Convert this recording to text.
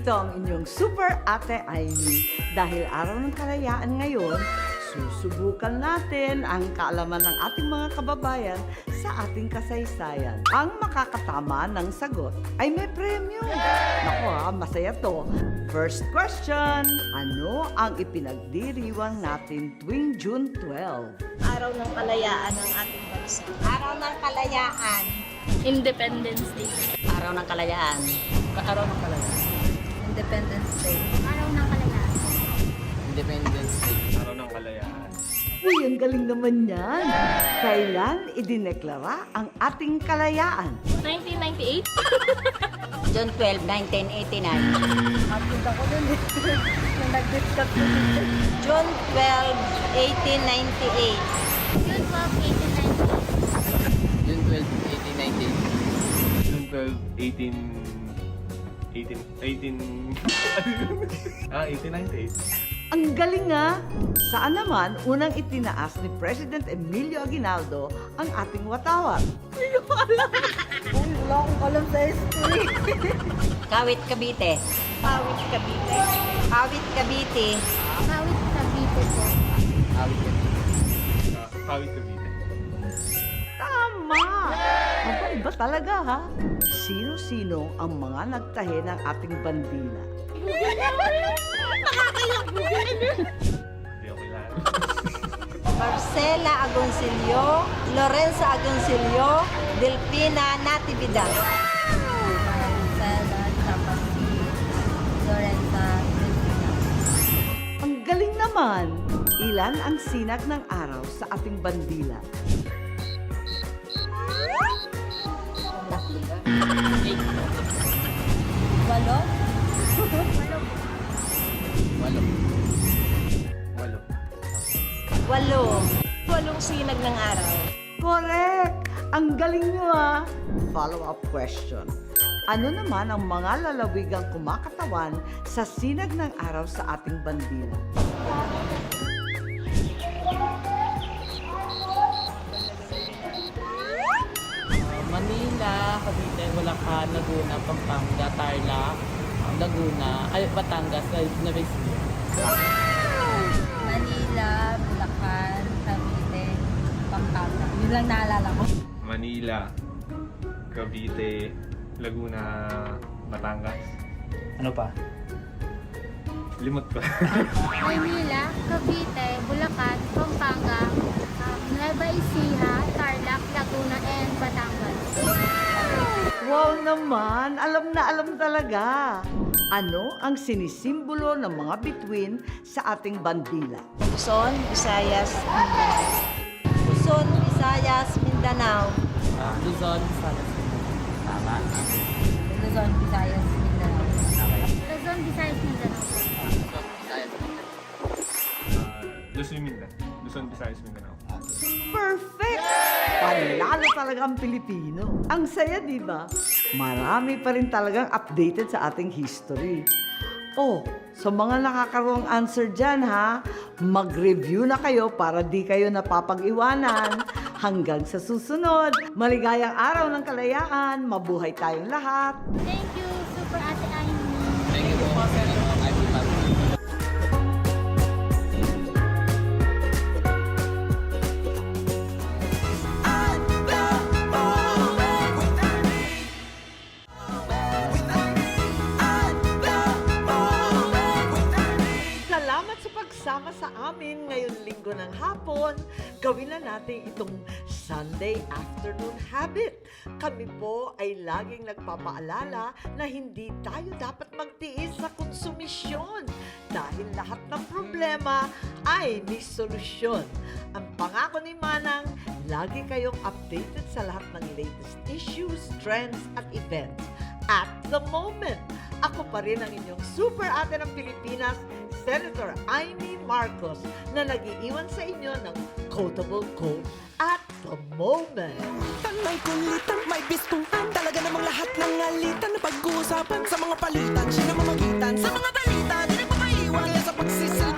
Ito ang inyong Super Ate Aimee. Dahil araw ng kalayaan ngayon, susubukan natin ang kaalaman ng ating mga kababayan sa ating kasaysayan. Ang makakatama ng sagot ay may premyo. Naku ha, masaya to. First question, ano ang ipinagdiriwang natin tuwing June 12? Araw ng kalayaan ng ating bansa. Araw ng Kalayaan. Independence Day. Araw ng Kalayaan. Araw ng kalayaan. Independence Day. Araw ng Kalayaan. Independence Day. Araw ng Kalayaan. Uy, ang galing naman yan. Kailan idineklara ang ating kalayaan? 1998. June 12, 1989. Absent ako dun eh. Nung nag-discuss ko dito. June 12, 1898. June 12, 1898. June 12, 1898. June 12, 18... 18... 18... ah, 1898. Ang galing nga! Saan naman unang itinaas ni President Emilio Aguinaldo ang ating watawat? Uy, wala akong alam sa history. Kawit, Cavite. Pawit Cavite. Kawit, Cavite. Kawit Cavite po. Awit ka Ah, Kawit Cavite. Tama! Talaga ha? Sino-sino ang mga nagtahe ng ating bandila? Marcela Agoncillo. Lorenzo Agoncillo. Delfina Natividad. Lorenza Ang galing naman! Ilan ang sinag ng araw sa ating bandila? Walo. Walo. Walo. Walo. Walong sinag ng araw. Correct! Ang galing nyo ah! Follow-up question. Ano naman ang mga lalawigang kumakatawan sa sinag ng araw sa ating bandila? Cavite, Bulacan, Laguna, Pampanga, Tarlac, Laguna, ay Batangas, ay Ecija. Manila, Bulacan, Cavite, Pampanga. Yun lang naalala ko. Manila, Cavite, Laguna, Batangas. Ano pa? Limot pa. Manila, Cavite, Bulacan, Pampanga, um, Nueva Ecija, Tarlac, Laguna, and Batangas. Wow naman! Alam na alam talaga! Ano ang sinisimbolo ng mga bituin sa ating bandila? Luzon, Visayas, Mindanao. Luzon, Visayas, Mindanao. Uh, Luzon, Visayas, Mindanao. Tama. Luzon, Visayas, Mindanao. Luzon, Visayas, Mindanao. Luzon, Visayas, Mindanao. Ah, Luzon, Mindanao. Luzon, Visayas, Mindanao. Perfect! Panalo talaga ang Pilipino. Ang saya, di ba? Marami pa rin talagang updated sa ating history. Oh, sa mga nakakaroong answer dyan ha, mag-review na kayo para di kayo napapag-iwanan. Hanggang sa susunod, maligayang araw ng kalayaan, mabuhay tayong lahat. Pagsama sa amin ngayon linggo ng hapon. Gawin na natin itong Sunday afternoon habit. Kami po ay laging nagpapaalala na hindi tayo dapat magtiis sa konsumisyon dahil lahat ng problema ay may solusyon. Ang pangako ni Manang, lagi kayong updated sa lahat ng latest issues, trends at events. At the moment, ako pa rin ang inyong super ate ng Pilipinas, Senator Amy Marcos, na nag-iiwan sa inyo ng quotable quote at the moment. Tanay kulitan, may bistungan Talaga namang lahat ng alitan Na pag-uusapan sa mga palitan Siya na Sa mga balita, di nagpapaiwan Kaya sa pagsisila